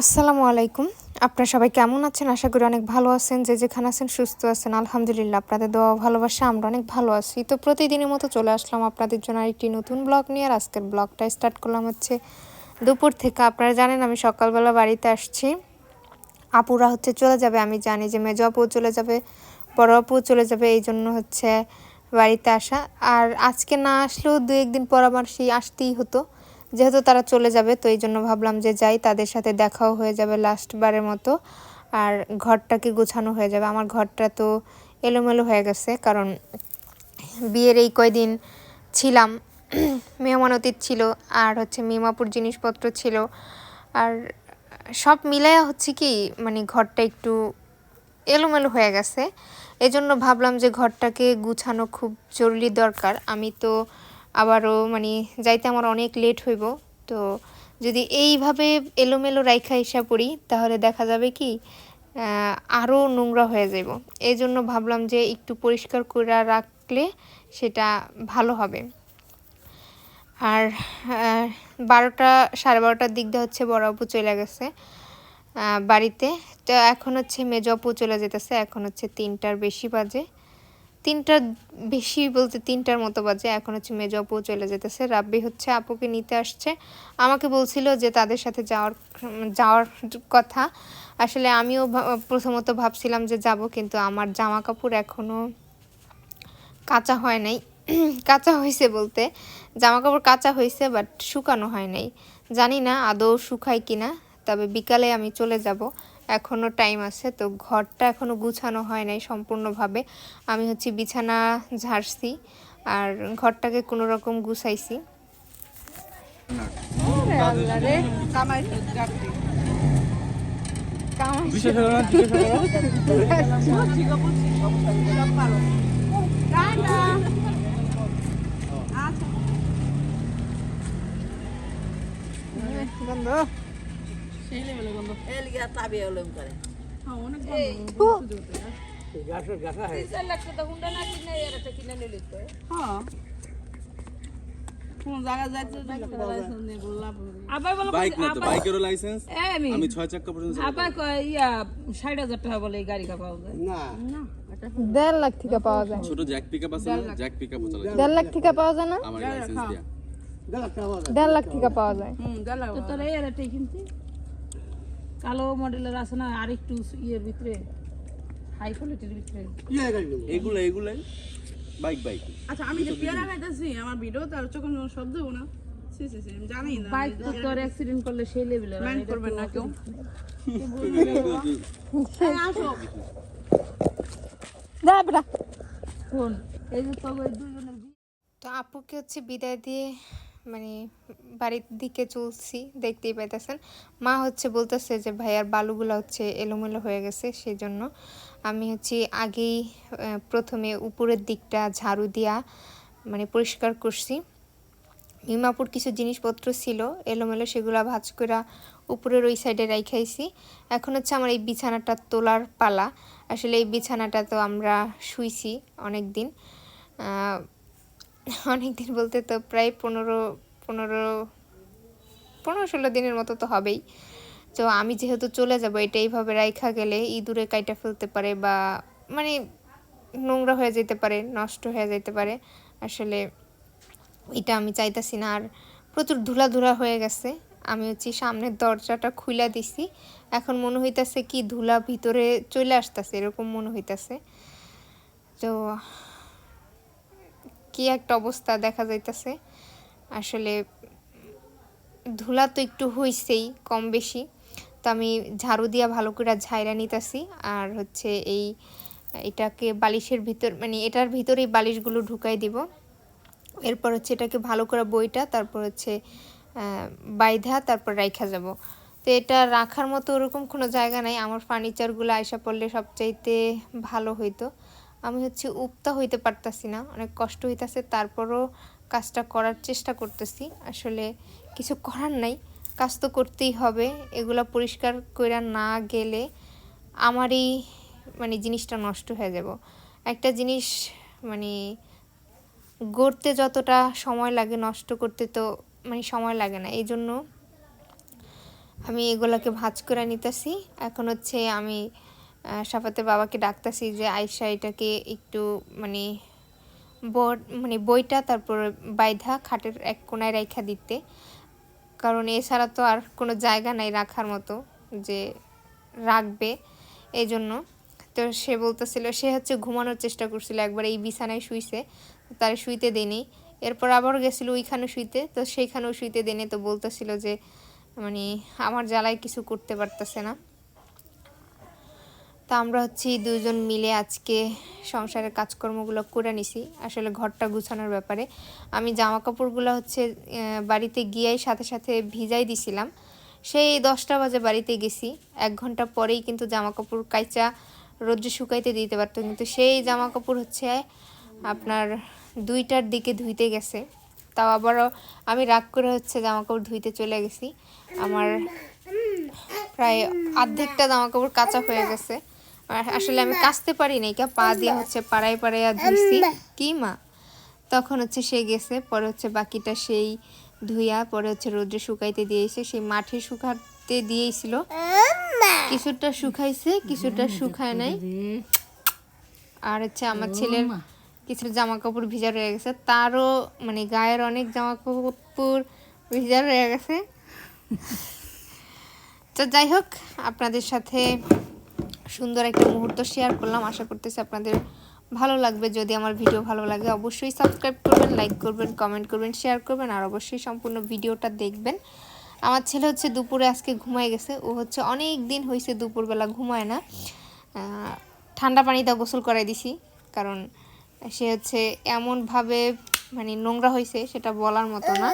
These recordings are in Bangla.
আসসালামু আলাইকুম। আপনারা সবাই কেমন আছেন? আশা করি অনেক ভালো আছেন। যে যেখানে আছেন সুস্থ আছেন। আলহামদুলিল্লাহ, আপনাদের দোয়া ভালোবাসা আমরা অনেক ভালো আছি। তো প্রতিদিনের মতো চলে আসলাম আপনাদের জন্য আরেকটি নতুন ব্লগ নিয়ে। আর আজকের ব্লগটা স্টার্ট করলাম হচ্ছে দুপুর থেকে। আপনারা জানেন, আমি সকালবেলা বাড়িতে আসছি। আপুরা হচ্ছে চলে যাবে। আমি জানি যে মেজো আপুও চলে যাবে, বড় আপুও চলে যাবে। এই জন্য হচ্ছে বাড়িতে আসা। আর আজকে না আসলেও দু একদিন পর আমার সেই আসতেই হতো। যেহেতু তারা চলে যাবে, তো এই জন্য ভাবলাম যে যাই, তাদের সাথে দেখাও হয়ে যাবে লাস্ট বারের মতো। আর ঘরটাকে গোছানো হয়ে যাবে? আমার ঘরটা তো এলোমেলো হয়ে গেছে, কারণ বিয়ের এই কয়দিন ছিলাম, মেহমান অতীত ছিল, আর হচ্ছে মিমাপুর জিনিসপত্র ছিল। আর সব মিলাইয়া হচ্ছে কি মানে ঘরটা একটু এলোমেলো হয়ে গেছে। এজন্য ভাবলাম যে ঘরটাকে গুছানো খুব জরুরি দরকার। আমি তো আবারও মানে যাইতে আমার অনেক লেট হইব। তো যদি এইভাবে এলোমেলো রাইখা হিসাব করি, তাহলে দেখা যাবে কি আরও নোংরা হয়ে যাব এই জন্য ভাবলাম যে একটু পরিষ্কার করে রাখলে সেটা ভালো হবে। আর বারোটা, সাড়ে বারোটার দিক দিয়ে হচ্ছে বড় আপু চলে গেছে বাড়িতে। তো এখন হচ্ছে মেজ আপু চলে যেতেছে, এখন হচ্ছে তিনটার বেশি বাজে। তিনটার বেশি বলতে তিনটার মতো বাজে। এখন হচ্ছে মেজ আপু চলে যেতেছে। রাব্বি হচ্ছে আপুকে নিতে আসছে। আমাকে বলছিল যে তাদের সাথে যাওয়ার যাওয়ার কথা। আসলে আমিও প্রথমত ভাবছিলাম যে যাব, কিন্তু আমার জামা কাপড় এখনও কাঁচা হয় নাই। কাঁচা হয়েছে বলতে। জামা কাপড় কাঁচা হয়েছে, বাট শুকানো হয় নাই। জানি না আদৌ শুকায় কিনা, তবে বিকালে আমি চলে যাব। এখনও টাইম আছে তো ঘরটা এখনও গুছানো হয় নাই সম্পূর্ণভাবে। আমি হচ্ছে বিছানা ঝাড়ছি আর ঘরটাকে কোনো রকম গুছাইছি। বন্ধ। সেই লেভেলে গন্ধ? এই লিগা তাবে ওলম করে। হ্যাঁ অনেক গন্ধ। গাছ গাছ আছে 3 লাখ টাকা হুন্ডা না কিনে এর একটা কিনে নিলে তো। হ্যাঁ। কোন জায়গা যাইতে লাইসেন্স নেই বললাম। আবার বলো বাইক না তো বাইকেরও লাইসেন্স? আমি ছয় চাকা পর্যন্ত আবার কয় 60000 টাকা বলে এই গাড়ি কা পাওয়া যায়? না। না দেড় লাখ থেকে পাওয়া যায়। ছোট জ্যাক পিকআপ আছে জ্যাক দেড় লাখ থেকে পাওয়া যায় না? আমার দেড় লাখ থেকে পাওয়া যায়। হুম তো তোর এই আরে কিনছি কালো মডেলের আছে না আর একটু ইয়ের ভিতরে হাই কোয়ালিটির ভিতরে। এগুলো এগুলো বাইক বাইক আচ্ছা আমি যে পেয়ারা খাইতেছি আমার ভিডিও তার চোখে কোনো শব্দ না। জানি না বাইক তো তোর অ্যাক্সিডেন্ট করলে সেই লেভেলের মাইন্ড করবেন না কেউ। আসো। যা বেটা। ফোন এই যে তো দুজনের তো আপুকে হচ্ছে বিদায় দিয়ে মানে বাড়ির দিকে চলছি, দেখতেই পাইতেছেন। মা হচ্ছে বলতেছে যে ভাইয়ার বালুগুলো হচ্ছে এলোমেলো হয়ে গেছে সেই জন্য আমি হচ্ছে আগেই প্রথমে উপরের দিকটা ঝাড়ু দিয়া মানে পরিষ্কার করছি। মিমাপুর কিছু জিনিসপত্র ছিল, এলোমেলো সেগুলো ভাজ করে উপরের ওই সাইডে রাইখাইছি। এখন হচ্ছে আমার এই বিছানাটা তোলার পালা। আসলে এই বিছানাটা তো আমরা শুইছি অনেক দিন অনেক দিন বলতে তো প্রায় পনেরো পনেরো পনেরো ষোলো দিনের মতো তো হবেই। তো আমি যেহেতু চলে যাব, এটা এইভাবে রাইখা গেলে ইঁদুরে কাইটা ফেলতে পারে বা মানে নোংরা হয়ে যেতে পারে, নষ্ট হয়ে যেতে পারে। আসলে এটা আমি চাইতাছি না। আর প্রচুর ধুলা ধুলা হয়ে গেছে। আমি হচ্ছে সামনের দরজাটা খুলে দিছি। এখন মনে হইতাছে কি ধুলা ভিতরে চলে আসতেছে, এরকম মনে হইতাছে। তো কি একটা অবস্থা দেখা যাইতেছে। আসলে ধুলা তো একটু হইছেই কম বেশি। তো আমি ঝাড়ু দিয়া ভালো করে ঝাইরা নিতেছি। আর হচ্ছে এই, এটাকে বালিশের ভিতর মানে এটার ভিতরেই বালিশগুলো ঢুকাই দিব। এরপর হচ্ছে এটাকে ভালো করে বইটা, তারপর হচ্ছে বাইধা, তারপর রাইখা যাব। তো এটা রাখার মতো ওরকম কোনো জায়গা নাই। আমার ফার্নিচারগুলো আয়সা পড়লে সবচাইতে ভালো হইতো। আমি হচ্ছে উপ্তা হইতে পারতাছি না, অনেক কষ্ট হইতাছে, তারপরও কাজটা করার চেষ্টা করতেছি। আসলে কিছু করার নাই, কাজ তো করতেই হবে, এগুলো পরিষ্কার করে না গেলে আমারই মানে জিনিসটা নষ্ট হয়ে যাব। একটা জিনিস মানে গড়তে যতটা সময় লাগে নষ্ট করতে তো মানে সময় লাগে না এই জন্য আমি এগুলাকে ভাজ করে নিতেছি। এখন হচ্ছে আমি সাফাতের বাবাকে ডাকতেছি যে আয়সা এটাকে একটু মানে বোর্ড মানে বইটা তারপর বাইধা খাটের এক কোনায় রেখা দিতে। কারণ এছাড়া তো আর কোনো জায়গা নাই রাখার মতো যে রাখবে এই জন্য তো সে বলতেছিল, সে হচ্ছে ঘুমানোর চেষ্টা করছিল, একবার এই বিছানায় শুইছে, তার শুইতে দেনি এরপর আবার গেছিল ওইখানে শুইতে, তো সেইখানেও শুইতে দেনে তো বলতেছিল যে মানে আমার জ্বালায় কিছু করতে পারতেছে না। তো আমরা হচ্ছে দুজন মিলে আজকে সংসারের কাজকর্মগুলো করে নিছি, আসলে ঘরটা গুছানোর ব্যাপারে। আমি জামা কাপড়গুলো হচ্ছে বাড়িতে গিয়েই সাথে সাথে ভিজাই দিছিলাম। সেই দশটা বাজে বাড়িতে গেছি, এক ঘণ্টা পরেই কিন্তু জামা কাপড় কাইচা রোদ্রে শুকাইতে দিতে পারতো। কিন্তু সেই জামা কাপড় হচ্ছে আপনার দুইটার দিকে ধুইতে গেছে। তাও আবারও আমি রাগ করে হচ্ছে জামা কাপড় ধুইতে চলে গেছি। আমার প্রায় অর্ধেকটা জামা কাপড় কাঁচা হয়ে গেছে। আসলে আমি কাচতে পারি নাই কা পা দিয়ে হচ্ছে পাড়ায় পাড়ায় ধুইছি। কি মা তখন হচ্ছে সে গেছে পরে হচ্ছে বাকিটা সেই ধুইয়া পরে হচ্ছে রোদ্রে শুকাইতে দিয়েছে সেই মাঠে শুকাতে দিয়েছিল। কিছুটা শুকাইছে কিছুটা শুকায় নাই। আর হচ্ছে আমার ছেলের কিছু জামা কাপড় ভিজা রয়ে গেছে তারও মানে গায়ের অনেক জামা কাপড় ভিজা রয়ে গেছে। তো যাই হোক আপনাদের সাথে সুন্দর একটা মুহূর্ত শেয়ার করলাম। আশা করতেছি আপনাদের ভালো লাগবে। যদি আমার ভিডিও ভালো লাগে, অবশ্যই সাবস্ক্রাইব করবেন লাইক করবেন কমেন্ট করবেন শেয়ার করবেন, আর অবশ্যই সম্পূর্ণ ভিডিওটা দেখবেন। আমার ছেলে হচ্ছে দুপুরে আজকে ঘুমায় গেছে। ও হচ্ছে অনেক দিন হয়েছে দুপুরবেলা, ঘুমায় না। ঠান্ডা পানিতে গোসল করাই দিছি। কারণ সে হচ্ছে এমনভাবে মানে নোংরা হয়েছে সেটা বলার মতো না।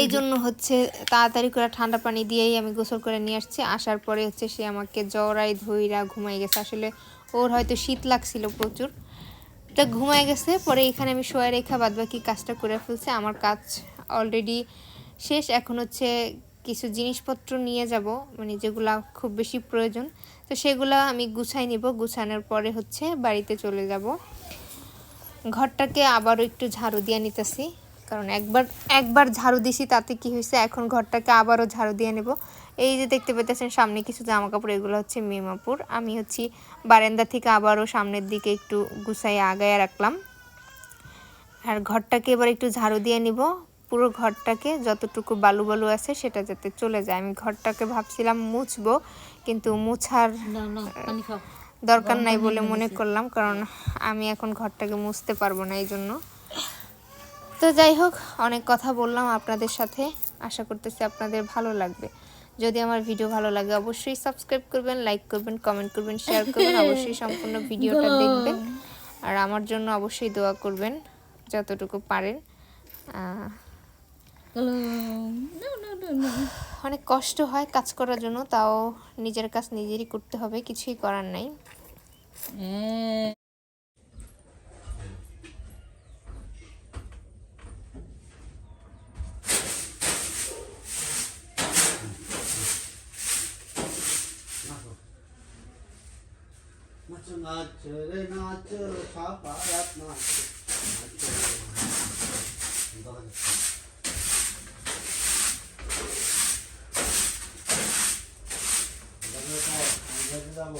এই জন্য হচ্ছে তাড়াতাড়ি করে ঠান্ডা পানি দিয়েই আমি গোসল করে নিয়ে আসছি। আসার পরে হচ্ছে সে আমাকে জড়াই ধইরা ঘুমাই গেছে। আসলে ওর হয়তো শীত লাগছিল প্রচুর। তা ঘুমায় গেছে পরে এখানে আমি শোয়া রেখা বাদ বাকি কাজটা করে ফেলছি। আমার কাজ অলরেডি শেষ। এখন হচ্ছে কিছু জিনিসপত্র নিয়ে যাব মানে যেগুলা খুব বেশি প্রয়োজন। তো সেগুলো আমি গুছাই নিব। গুছানোর পরে হচ্ছে বাড়িতে চলে যাব। ঘরটাকে আবারও একটু ঝাড়ু দিয়ে নিতেছি। কারণ একবার একবার ঝাড়ু দিছি তাতে কি হয়েছে? এখন ঘরটাকে আবারও ঝাড়ু দিয়ে নেব। এই যে দেখতে পেতেছেন সামনে কিছু জামা কাপড় এগুলো হচ্ছে মেমাপুর। আমি হচ্ছে বারান্দা থেকে আবারও সামনের দিকে একটু গুছাই আগায় রাখলাম। আর ঘরটাকে এবার একটু ঝাড়ু দিয়ে নিব। পুরো ঘরটাকে যতটুকু বালু বালু আছে সেটা যাতে চলে যায়। আমি ঘরটাকে ভাবছিলাম মুছবো কিন্তু মুছার দরকার নাই বলে মনে করলাম কারণ আমি এখন ঘরটাকে মুছতে পারব না এই জন্য তো যাই হোক অনেক কথা বললাম আপনাদের সাথে। আশা করতেছি আপনাদের ভালো লাগবে। যদি আমার ভিডিও ভালো লাগে অবশ্যই সাবস্ক্রাইব করবেন লাইক করবেন কমেন্ট করবেন শেয়ার করবেন অবশ্যই সম্পূর্ণ ভিডিওটা দেখবেন। আর আমার জন্য অবশ্যই দোয়া করবেন যতটুকু পারেন। অনেক কষ্ট হয় কাজ করার জন্য তাও নিজের কাজ নিজেরই করতে হবে কিছুই করার নাই। नाच रे नाच छापा नाच नाच যাব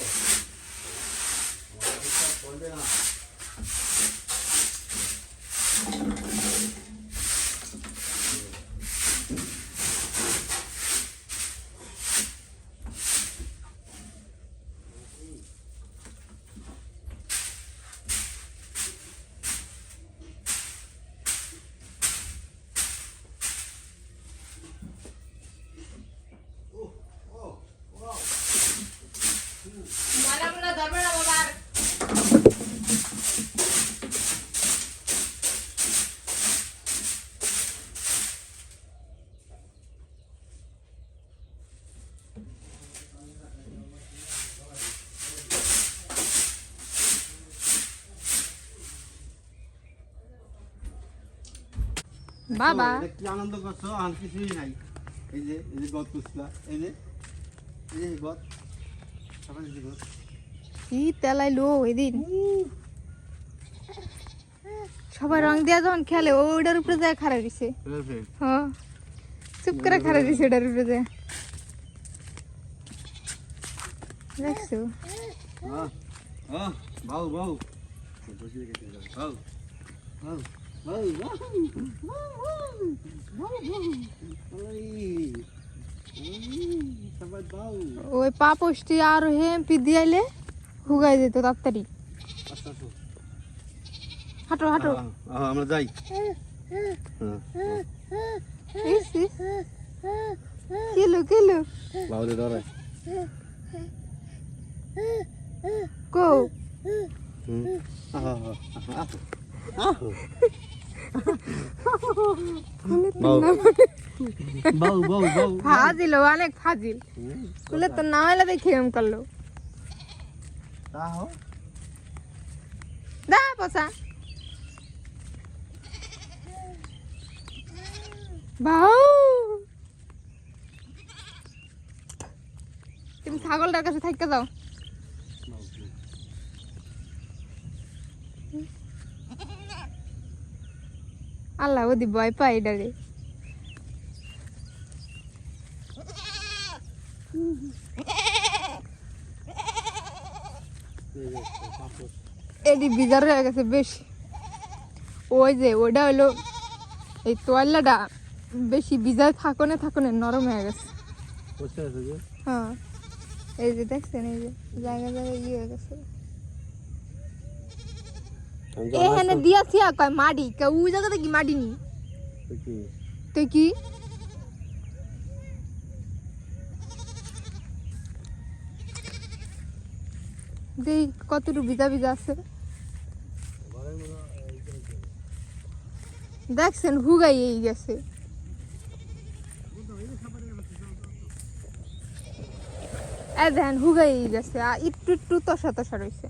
বাবা। কি আনন্দ করছ? আর কিছুই নাই। এই যে এই যে গদ কুচলা এই যে এই যে গদ। সবাই যে গদ। কি তেলাইলো ওই দিন সবাই রং দিয়া যখন খেলে ওইটার উপরে যায় খারাপ দিছে। হ্যাঁ। চুপ করে খারাপ দিছে ওটার উপরে যায়। দেখছ? হ্যাঁ। হ্যাঁ। বাউ বাউ। বাউ। বাউ। বাউ সবাই বাউ ওই পাপোশটি আর হেম্পি দিয়াইলে হুগাই যেত তাড়াতাড়ি আচ্ছা আচ্ছা হাঁটো হাঁটো আহ, আমরা যাই হ্যাঁ ইস, ইস। কিলো কিলো বাউরে ধরে কো হুম আহ, আহ, ফাজিল অনেক ফাজিল। কুলে তো নামাইলে দেখে এম করল। দা পসা বাউ তুমি ছাগলটার কাছে থাকতে দাও আল্লাহ ওদি ভয় পাই ডারে এডি বিজার হয়ে গেছে বেশি। ওই যে ওইটা হলো এই তোয়াল্লাটা বেশি বিজায় থাকনে থাকনে নরম হয়ে গেছে। হ্যাঁ। এই যে দেখছেন এই যে জায়গা জায়গায় ইয়ে হয়ে গেছে। এখানে দিয়াছি আর কয় মাটি? কে ওই জায়গাতে কি মাটি নি তুই কি? দেই কতটুকু ভিজা ভিজা আছে। দেখছেন হুগাই এই গেছে। এ দেখেন হুগাই গেছে আর একটু একটু তসা তসা রয়েছে